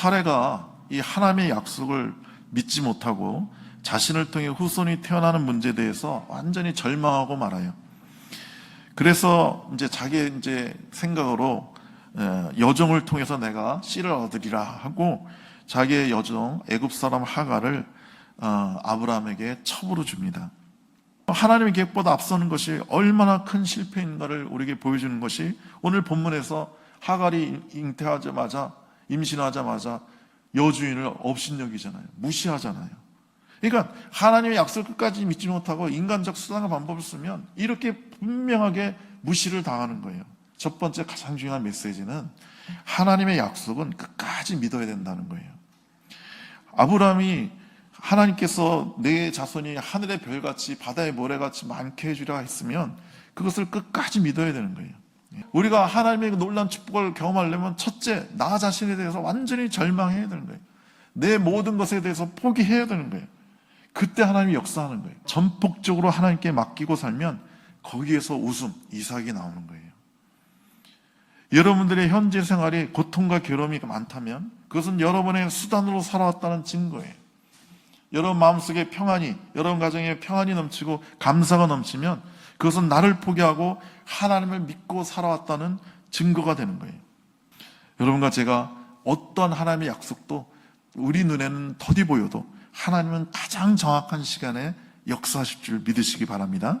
타레가 이 하나님의 약속을 믿지 못하고 자신을 통해 후손이 태어나는 문제에 대해서 완전히 절망하고 말아요. 그래서 이제 자기 이제 생각으로 에, 여종을 통해서 내가 씨를 얻으리라 하고 자기의 여종 애굽 사람 하가를 어, 아브라함에게 첩으로 줍니다. 하나님의 계획보다 앞서는 것이 얼마나 큰 실패인가를 우리에게 보여주는 것이 오늘 본문에서 하갈이 잉태하자마자 임신하자마자 여주인을 업신여기잖아요. 무시하잖아요. 그러니까 하나님의 약속을 끝까지 믿지 못하고 인간적 수단과 방법을 쓰면 이렇게 분명하게 무시를 당하는 거예요. 첫 번째 가장 중요한 메시지는 하나님의 약속은 끝까지 믿어야 된다는 거예요. 아브라함이 하나님께서 내 자손이 하늘의 별같이 바다의 모래같이 많게 해주려 했으면 그것을 끝까지 믿어야 되는 거예요. 우리가 하나님의 그 놀란 축복을 경험하려면 첫째, 나 자신에 대해서 완전히 절망해야 되는 거예요. 내 모든 것에 대해서 포기해야 되는 거예요. 그때 하나님이 역사하는 거예요. 전폭적으로 하나님께 맡기고 살면 거기에서 웃음, 이삭이 나오는 거예요. 여러분들의 현재 생활이 고통과 괴로움이 많다면 그것은 여러분의 수단으로 살아왔다는 증거예요. 여러분 마음속에 평안이, 여러분 가정에 평안이 넘치고 감사가 넘치면 그것은 나를 포기하고 하나님을 믿고 살아왔다는 증거가 되는 거예요. 여러분과 제가 어떤 하나님의 약속도 우리 눈에는 더디 보여도 하나님은 가장 정확한 시간에 역사하실 줄 믿으시기 바랍니다.